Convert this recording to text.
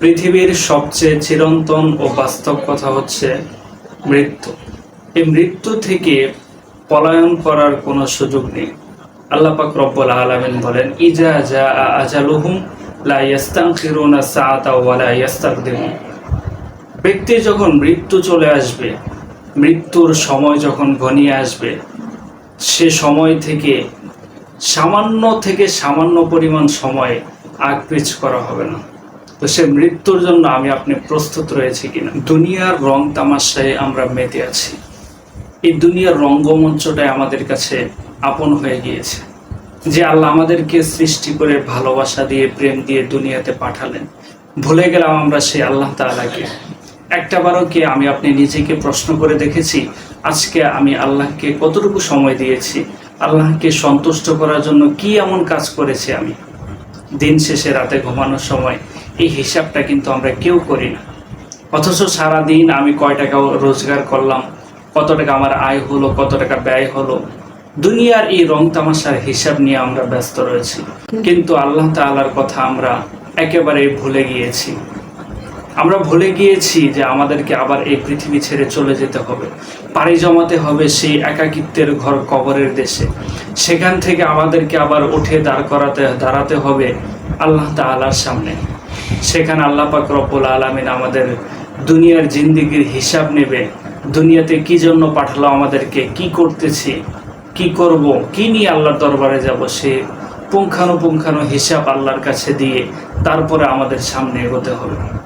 পৃথিবীর সবচেয়ে চিরন্তন ও বাস্তব কথা হচ্ছে মৃত্যু। এই মৃত্যু থেকে পলায়ন করার কোনো সুযোগ নেই। আল্লাহ পাক রব্বুল আলামিন বলেন, ইজা জা আজালুহুম লা ব্যক্তির যখন মৃত্যু চলে আসবে, মৃত্যুর সময় যখন ঘনিয়ে আসবে, সে সময় থেকে সামান্য থেকে সামান্য পরিমাণ সময় আগপিছ করা হবে না। তো সে মৃত্যুর জন্য আমি আপনি প্রস্তুত রয়েছে কিনা? দুনিয়ার রং তামাশায় আমরা মেতে আছি। এই দুনিয়ার রঙ্গমঞ্চটাই আমাদের কাছে আপন হয়ে গিয়েছে। যে আল্লাহ আমাদেরকে সৃষ্টি করে ভালোবাসা দিয়ে, প্রেম দিয়ে দুনিয়াতে পাঠালেন। ভুলে গেলাম আমরা সেই আল্লাহ তাআলাকে। একটাবারও কি আমি আপনি নিজেকে প্রশ্ন করে দেখেছি, আজকে আমি আল্লাহকে কতটুকু সময় দিয়েছি? আল্লাহকে সন্তুষ্ট করার জন্য কি এমন কাজ করেছি আমি? দিন শেষে রাতে ঘুমানোর সময় এই হিসাবটা কিন্তু আমরা কেউ করি না। অথচ সারা দিন আমি কয় টাকা রোজগার করলাম, কত টাকা আমার আয় হলো, কত টাকা ব্যয় হলো। দুনিয়ার এই রং তামাশার হিসাব নিয়ে আমরা ব্যস্ত রয়েছি। কিন্তু আল্লাহ তাআলার কথা আমরা একেবারে ভুলে গিয়েছি। আমরা ভুলে গিয়েছি যে আমাদেরকে আবার এই পৃথিবী ছেড়ে চলে যেতে হবে। পাড়ি জমাতে হবে সেই একাকিত্বের ঘর কবরের দেশে। সেখান থেকে আমাদেরকে আবার উঠে দাঁড় করাতে, দাঁড়াতে হবে আল্লাহ তাআলার সামনে। সেখানে আল্লাহ পাক রব্বুল আলমিন আমাদের দুনিয়ার জিন্দিগির হিসাব নেবে, দুনিয়াতে কি জন্য পাঠালো আমাদেরকে, কি করতেছি, কি করব, কি নিয়ে আল্লাহর দরবারে যাব, সে পুঙ্খানুপুঙ্খানু হিসাব আল্লাহর কাছে দিয়ে তারপরে আমাদের সামনে এগোতে হবে।